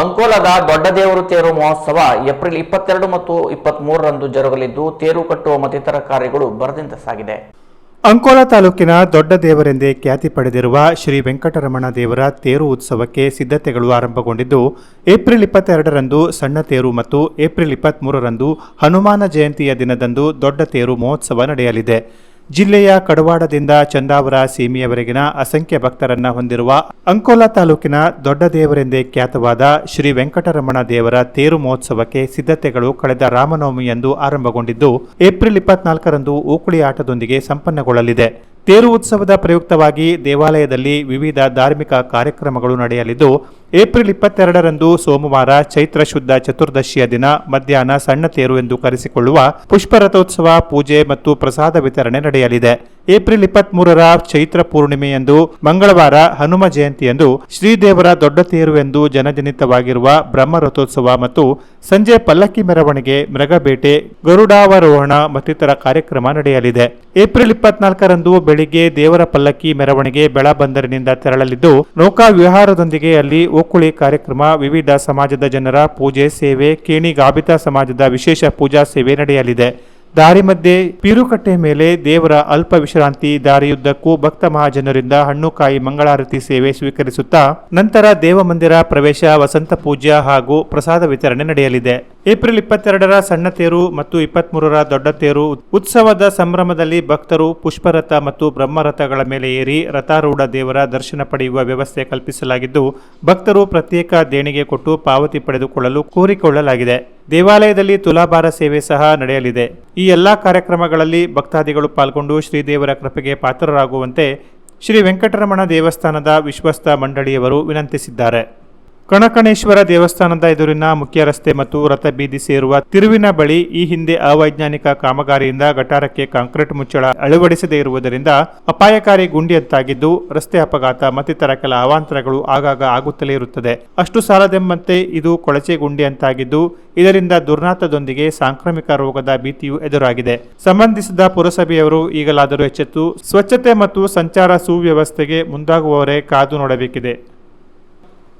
ಅಂಕೋಲದ ದೊಡ್ಡ ದೇವರು ತೇರು ಮಹೋತ್ಸವ ಏಪ್ರಿಲ್ ಇಪ್ಪತ್ತೆರಡು ಮತ್ತು ಇಪ್ಪತ್ತ್ ಮೂರರಂದು ಜರುಗಲಿದ್ದು, ತೇರು ಕಟ್ಟುವ ಮತ್ತಿತರ ಕಾರ್ಯಗಳು ಬರದಿಂದ ಸಾಗಿದೆ. ಅಂಕೋಲ ತಾಲೂಕಿನ ದೊಡ್ಡ ದೇವರೆಂದೇ ಖ್ಯಾತಿ ಪಡೆದಿರುವ ಶ್ರೀ ವೆಂಕಟರಮಣ ದೇವರ ತೇರು ಉತ್ಸವಕ್ಕೆ ಸಿದ್ಧತೆಗಳು ಆರಂಭಗೊಂಡಿದ್ದು, ಏಪ್ರಿಲ್ ಇಪ್ಪತ್ತೆರಡರಂದು ಸಣ್ಣ ತೇರು ಮತ್ತು ಏಪ್ರಿಲ್ ಇಪ್ಪತ್ತ್ಮೂರರಂದು ಹನುಮಾನ ಜಯಂತಿಯ ದಿನದಂದು ದೊಡ್ಡ ತೇರು ಮಹೋತ್ಸವ ನಡೆಯಲಿದೆ. ಜಿಲ್ಲೆಯ ಕಡವಾಡದಿಂದ ಚಂದಾವರ ಸೀಮೆಯವರೆಗಿನ ಅಸಂಖ್ಯ ಭಕ್ತರನ್ನ ಹೊಂದಿರುವ ಅಂಕೋಲಾ ತಾಲೂಕಿನ ದೊಡ್ಡ ದೇವರೆಂದೇ ಖ್ಯಾತವಾದ ಶ್ರೀ ವೆಂಕಟರಮಣ ದೇವರ ತೇರು ಮಹೋತ್ಸವಕ್ಕೆ ಸಿದ್ಧತೆಗಳು ಕಳೆದ ರಾಮನವಮಿಯಂದು ಆರಂಭಗೊಂಡಿದ್ದು ಏಪ್ರಿಲ್ ಇಪ್ಪತ್ನಾಲ್ಕರಂದು ಓಕುಳಿ ಆಟದೊಂದಿಗೆ ಸಂಪನ್ನಗೊಳ್ಳಲಿದೆ. ತೇರು ಉತ್ಸವದ ಪ್ರಯುಕ್ತವಾಗಿ ದೇವಾಲಯದಲ್ಲಿ ವಿವಿಧ ಧಾರ್ಮಿಕ ಕಾರ್ಯಕ್ರಮಗಳು ನಡೆಯಲಿದ್ದು, ಏಪ್ರಿಲ್ ಇಪ್ಪತ್ತೆರಡರಂದು ಸೋಮವಾರ ಚೈತ್ರ ಶುದ್ಧ ಚತುರ್ದಶಿಯ ದಿನ ಮಧ್ಯಾಹ್ನ ಸಣ್ಣ ತೇರು ಎಂದು ಕರೆಸಿಕೊಳ್ಳುವ ಪುಷ್ಪರಥೋತ್ಸವ, ಪೂಜೆ ಮತ್ತು ಪ್ರಸಾದ ವಿತರಣೆ ನಡೆಯಲಿದೆ. ಏಪ್ರಿಲ್ ಇಪ್ಪತ್ಮೂರರ ಚೈತ್ರ ಪೂರ್ಣಿಮೆಯಂದು ಮಂಗಳವಾರ ಹನುಮ ಜಯಂತಿಯಂದು ಶ್ರೀದೇವರ ದೊಡ್ಡ ತೇರು ಎಂದು ಜನಜನಿತವಾಗಿರುವ ಬ್ರಹ್ಮ ರಥೋತ್ಸವ ಮತ್ತು ಸಂಜೆ ಪಲ್ಲಕ್ಕಿ ಮೆರವಣಿಗೆ ಮೃಗಬೇಟೆ ಗರುಡಾವರೋಹಣ ಮತ್ತಿತರ ಕಾರ್ಯಕ್ರಮ ನಡೆಯಲಿದೆ. ಏಪ್ರಿಲ್ ಇಪ್ಪತ್ನಾಲ್ಕರಂದು ಬೆಳಿಗ್ಗೆ ದೇವರ ಪಲ್ಲಕ್ಕಿ ಮೆರವಣಿಗೆ ಬೆಳಬಂದರಿನಿಂದ ತೆರಳಲಿದ್ದು ನೌಕಾ ವಿಹಾರದೊಂದಿಗೆ ಅಲ್ಲಿ ಓಕುಳಿ ಕಾರ್ಯಕ್ರಮ, ವಿವಿಧ ಸಮಾಜದ ಜನರ ಪೂಜೆ, ಸೇವೆ ಕೇಣಿ ಗಾಬಿತ ಸಮಾಜದ ವಿಶೇಷ ಪೂಜಾ ಸೇವೆ ನಡೆಯಲಿದೆ. ದಾರಿ ಮಧ್ಯೆ ಪೀರುಕಟ್ಟೆ ಮೇಲೆ ದೇವರ ಅಲ್ಪ ವಿಶ್ರಾಂತಿ ದಾರಿಯುದ್ದಕ್ಕೂ ಭಕ್ತ ಮಹಾಜನರಿಂದ ಹಣ್ಣುಕಾಯಿ ಮಂಗಳಾರತಿ ಸೇವೆ ಸ್ವೀಕರಿಸುತ್ತಾ ನಂತರ ದೇವಮಂದಿರ ಪ್ರವೇಶ, ವಸಂತ ಪೂಜಾ ಹಾಗೂ ಪ್ರಸಾದ ವಿತರಣೆ ನಡೆಯಲಿದೆ. ಏಪ್ರಿಲ್ ಇಪ್ಪತ್ತೆರಡರ ಸಣ್ಣ ತೇರು ಮತ್ತು ಇಪ್ಪತ್ಮೂರರ ದೊಡ್ಡ ತೇರು ಉತ್ಸವದ ಸಂಭ್ರಮದಲ್ಲಿ ಭಕ್ತರು ಪುಷ್ಪರಥ ಮತ್ತು ಬ್ರಹ್ಮರಥಗಳ ಮೇಲೆ ಏರಿ ರಥಾರೂಢ ದೇವರ ದರ್ಶನ ಪಡೆಯುವ ವ್ಯವಸ್ಥೆ ಕಲ್ಪಿಸಲಾಗಿದ್ದು, ಭಕ್ತರು ಪ್ರತ್ಯೇಕ ದೇಣಿಗೆ ಕೊಟ್ಟು ಪಾವತಿ ಪಡೆದುಕೊಳ್ಳಲು ಕೋರಿಕೊಳ್ಳಲಾಗಿದೆ. ದೇವಾಲಯದಲ್ಲಿ ತುಲಾಭಾರ ಸೇವೆ ಸಹ ನಡೆಯಲಿದೆ. ಈ ಎಲ್ಲ ಕಾರ್ಯಕ್ರಮಗಳಲ್ಲಿ ಭಕ್ತಾದಿಗಳು ಪಾಲ್ಗೊಂಡು ಶ್ರೀದೇವರ ಕೃಪೆಗೆ ಪಾತ್ರರಾಗುವಂತೆ ಶ್ರೀ ವೆಂಕಟರಮಣ ದೇವಸ್ಥಾನದ ವಿಶ್ವಸ್ತ ಮಂಡಳಿಯವರು ವಿನಂತಿಸಿದ್ದಾರೆ. ಕಣಕಣೇಶ್ವರ ದೇವಸ್ಥಾನದ ಎದುರಿನ ಮುಖ್ಯ ರಸ್ತೆ ಮತ್ತು ರಥಬೀದಿ ಸೇರುವ ತಿರುವಿನ ಬಳಿ ಈ ಹಿಂದೆ ಅವೈಜ್ಞಾನಿಕ ಕಾಮಗಾರಿಯಿಂದ ಗಟಾರಕ್ಕೆ ಕಾಂಕ್ರೀಟ್ ಮುಚ್ಚಳ ಅಳವಡಿಸದೇ ಇರುವುದರಿಂದ ಅಪಾಯಕಾರಿ ಗುಂಡಿಯಂತಾಗಿದ್ದು, ರಸ್ತೆ ಅಪಘಾತ ಮತ್ತಿತರ ಕೆಲ ಅವಾಂತರಗಳು ಆಗಾಗ ಆಗುತ್ತಲೇ ಇರುತ್ತದೆ. ಅಷ್ಟು ಸಾಲದೆಂಬಂತೆ ಇದು ಕೊಳಚೆ ಗುಂಡಿಯಂತಾಗಿದ್ದು, ಇದರಿಂದ ದುರ್ನಾತದೊಂದಿಗೆ ಸಾಂಕ್ರಾಮಿಕ ರೋಗದ ಭೀತಿಯೂ ಎದುರಾಗಿದೆ. ಸಂಬಂಧಿಸಿದ ಪುರಸಭೆಯವರು ಈಗಲಾದರೂ ಎಚ್ಚೆತ್ತು, ಸ್ವಚ್ಛತೆ ಮತ್ತು ಸಂಚಾರ ಸುವ್ಯವಸ್ಥೆಗೆ ಮುಂದಾಗುವವರೇ ಕಾದು ನೋಡಬೇಕಿದೆ.